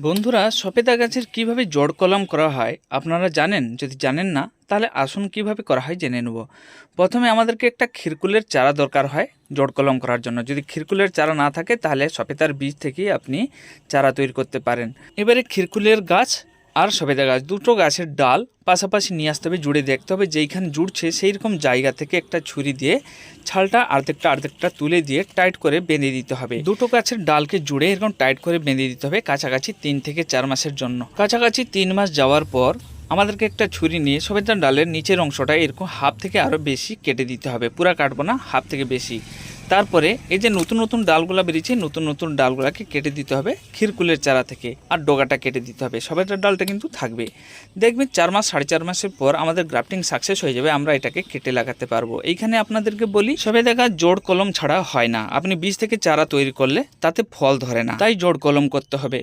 বন্ধুরা সপেদা গাছের কীভাবে জড় কলম করা হয় আপনারা জানেন? যদি জানেন না, তাহলে আসুন কীভাবে করা হয় জেনে নেব। প্রথমে আমাদেরকে একটা খিরকুলের চারা দরকার হয় জড় কলম করার জন্য। যদি খিরকুলের চারা না থাকে, তাহলে সপেতার বীজ থেকেই আপনি চারা তৈরি করতে পারেন। এবারে খিরকুলের গাছ আর সবেদা গাছ, দুটো গাছের ডাল পাশাপাশি নিয়ে আসতে হবে, জুড়ে দেখতে হবে, যেইখানে জুড়ছে সেই রকম জায়গা থেকে একটা ছুরি দিয়ে ছালটা আর্ধেকটা আর্ধেকটা তুলে দিয়ে টাইট করে বেঁধে দিতে হবে। দুটো গাছের ডালকে জুড়ে এরকম টাইট করে বেঁধে দিতে হবে কাছাকাছি তিন থেকে চার মাসের জন্য। কাছাকাছি তিন মাস যাওয়ার পর আমাদেরকে একটা ছুরি নিয়ে সবেদা ডালের নিচের অংশটা এরকম হাফ থেকে আরও বেশি কেটে দিতে হবে। পুরা কাটবো না, হাফ থেকে বেশি। তারপরে এই যে নতুন নতুন ডালগুলা বেরিয়েছে, নতুন নতুন ডালগুলাকে কেটে দিতে হবে ক্ষীরকুলের চারা থেকে আর ডোগাটা কেটে দিতে হবে। সবেটার ডালটা কিন্তু থাকবে। দেখবেন চার মাস, সাড়ে চার মাসের পর আমাদের গ্রাফটিং সাকসেস হয়ে যাবে, আমরা এটাকে কেটে লাগাতে পারব। এইখানে আপনাদেরকে বলি, সবে দেখা জোড় কলম ছাড়া হয় না। আপনি বীজ থেকে চারা তৈরি করলে তাতে ফল ধরে না, তাই জোড় কলম করতে হবে।